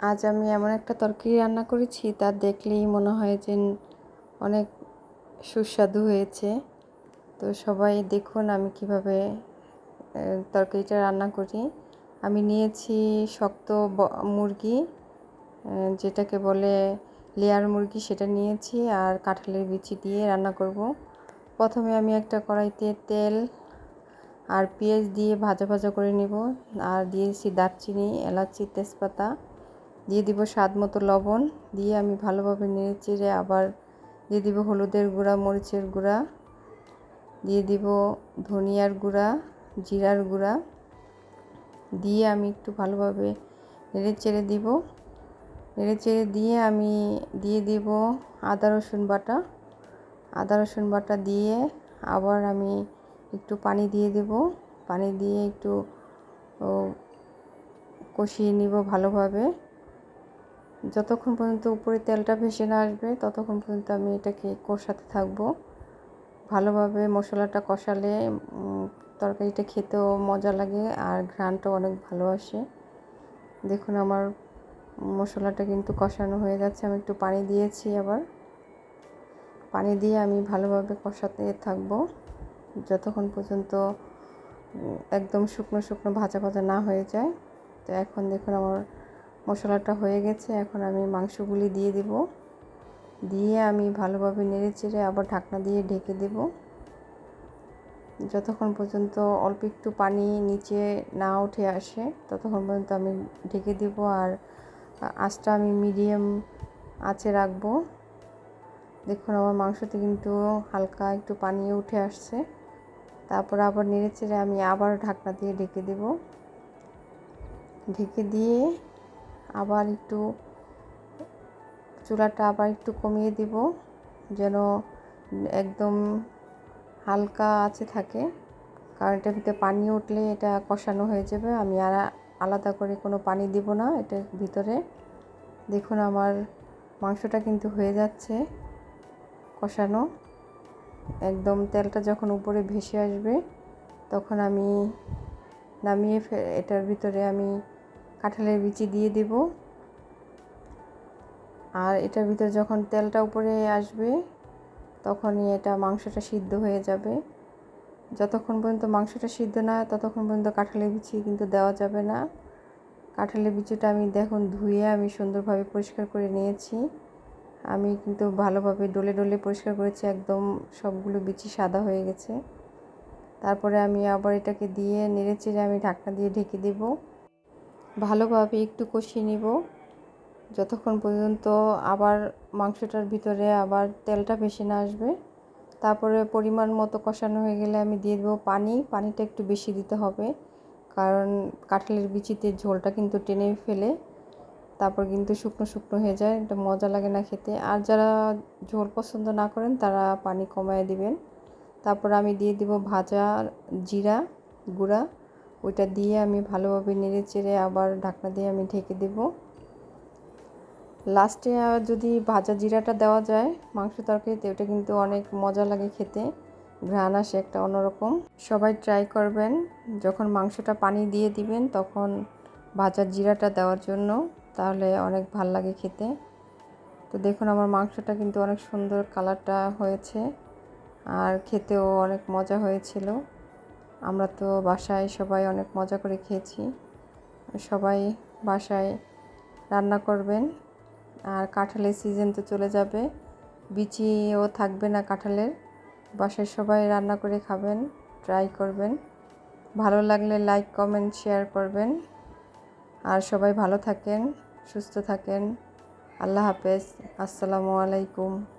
আজ আমি এমন একটা তরকারি রান্না করেছি, তা দেখলেই মনে হয় যে অনেক সুস্বাদু হয়েছে। তো সবাই দেখুন আমি কীভাবে তরকারিটা রান্না করি। আমি নিয়েছি শক্ত মুরগি যেটাকে বলে লেয়ার মুরগি সেটা নিয়েছি আর কাঁঠালের বিচি দিয়ে রান্না করব। প্রথমে আমি একটা কড়াইতে তেল আর পেঁয়াজ দিয়ে ভাজা ভাজা করে নেব। আর দিয়েছি দারচিনি, এলাচি, তেজপাতা দিয়ে দিব স্বাদ মতো লবণ। দিয়ে আমি ভালোভাবে নেড়ে চেড়ে আবার দিয়ে দিব হলুদের গুঁড়া, মরিচের গুঁড়া। দিয়ে দিব ধনিয়ার গুঁড়া, জিরার গুঁড়া। দিয়ে আমি একটু ভালোভাবে নেড়ে চেড়ে দিব। নেড়ে চেড়ে দিয়ে আমি দিয়ে দিব আদা, রসুন বাটা। আদা, রসুন বাটা দিয়ে আবার আমি একটু পানি দিয়ে দেব। পানি দিয়ে একটু কষিয়ে নিব ভালোভাবে। যতক্ষণ পর্যন্ত উপরে তেলটা ভেসে না আসবে, ততক্ষণ পর্যন্ত আমি এটাকে কষাতে থাকব। ভালোভাবে মশলাটা কষালে তরকারিটা খেতেও মজা লাগে আর ঘ্রাণটাও অনেক ভালো আসে। দেখুন আমার মশলাটা কিন্তু কষানো হয়ে যাচ্ছে, আমি একটু পানি দিয়েছি আবার। পানি দিয়ে আমি ভালোভাবে কষাতে থাকব, যতক্ষণ পর্যন্ত একদম শুকনো শুকনো ভাজা ভাজা না হয়ে যায়। তো এখন দেখুন আমার মশলাটা হয়ে গেছে, এখন আমি মাংসগুলি দিয়ে দেব। দিয়ে আমি ভালোভাবে নেড়ে চেড়ে আবার ঢাকনা দিয়ে ঢেকে দেব। যতক্ষণ পর্যন্ত অল্প একটু পানি নিচে না উঠে আসে, ততক্ষণ পর্যন্ত আমি ঢেকে দেব আর আঁচটা আমি মিডিয়াম আঁচে রাখব। দেখুন, আমার মাংসতে কিন্তু হালকা একটু পানি উঠে আসছে। তারপর আবার নেড়ে চেড়ে আমি আবার ঢাকনা দিয়ে ঢেকে দেব। ঢেকে দিয়ে আবার একটু চুলাটা আবার একটু কমিয়ে দিব, যেন একদম হালকা আছে থাকে। কারণ এটার ভিতরে পানি উঠলে এটা কষানো হয়ে যাবে। আমি আর আলাদা করে কোনো পানি দিব না এটার ভিতরে। দেখুন আমার মাংসটা কিন্তু হয়ে যাচ্ছে কষানো। একদম তেলটা যখন উপরে ভেসে আসবে, তখন আমি নামিয়ে এটার ভিতরে আমি কাঁঠালের বিচি দিয়ে দেব। আর এটার ভিতরে যখন তেলটা উপরে আসবে, তখনই এটা মাংসটা সিদ্ধ হয়ে যাবে। যতক্ষণ পর্যন্ত মাংসটা সিদ্ধ না ততক্ষণ পর্যন্ত কাঁঠালের বিচি কিন্তু দেওয়া যাবে না। কাঁঠালের বিচিটা আমি দেখুন ধুয়ে আমি সুন্দরভাবে পরিষ্কার করে নিয়েছি। আমি কিন্তু ভালোভাবে ডলে ডলে পরিষ্কার করেছি, একদম সবগুলো বিচি সাদা হয়ে গেছে। তারপরে আমি আবার এটাকে দিয়ে নেড়ে চেড়ে আমি ঢাকনা দিয়ে ঢেকে দেব। ভালোভাবে একটু কষিয়ে নিব। যতক্ষণ পর্যন্ত আবার মাংসটার ভিতরে আবার তেলটা বেশি না আসবে, তারপরে পরিমাণ মতো কষানো হয়ে গেলে আমি দিয়ে দেবো পানি। পানিটা একটু বেশি দিতে হবে, কারণ কাঁঠালের বিচিতে ঝোলটা কিন্তু টেনে ফেলে, তারপর কিন্তু শুকনো শুকনো হয়ে যায়, এটা মজা লাগে না খেতে। আর যারা ঝোল পছন্দ না করেন, তারা পানি কমায় দিবেন। তারপর আমি দিয়ে দিব ভাজা জিরা গুঁড়া ওইটা দিয়ে আমি ভালোভাবে নেড়ে চেড়ে আবার ঢাকনা দিয়ে আমি ঢেকে দেব। লাস্টে যদি ভাজা জিরাটা দেওয়া যায় মাংস তরকারিতে ওটা কিন্তু অনেক মজা লাগে খেতে। ঘ্রাণ আসে একটা অন্যরকম। সবাই ট্রাই করবেন। যখন মাংসটা পানি দিয়ে দিবেন, তখন ভাজা জিরাটা দেওয়ার জন্য, তাহলে অনেক ভালো লাগে খেতে। তো দেখুন, আমার মাংসটা কিন্তু অনেক সুন্দর কালারটা হয়েছে। আর খেতেও অনেক মজা হয়েছিল। আমরা তো বাসায় সবাই অনেক মজা করে খেয়েছি। সবাই বাসায় রান্না করবেন। আর কাঁঠালের সিজন তো চলে যাবে। বিচিও থাকবে না কাঁঠালের। বাসায় সবাই রান্না করে খাবেন ট্রাই করবেন। ভালো লাগলে লাইক কমেন্ট শেয়ার করবেন। আর সবাই ভালো থাকেন, সুস্থ থাকেন। আল্লাহ হাফেজ। আসসালামু আলাইকুম।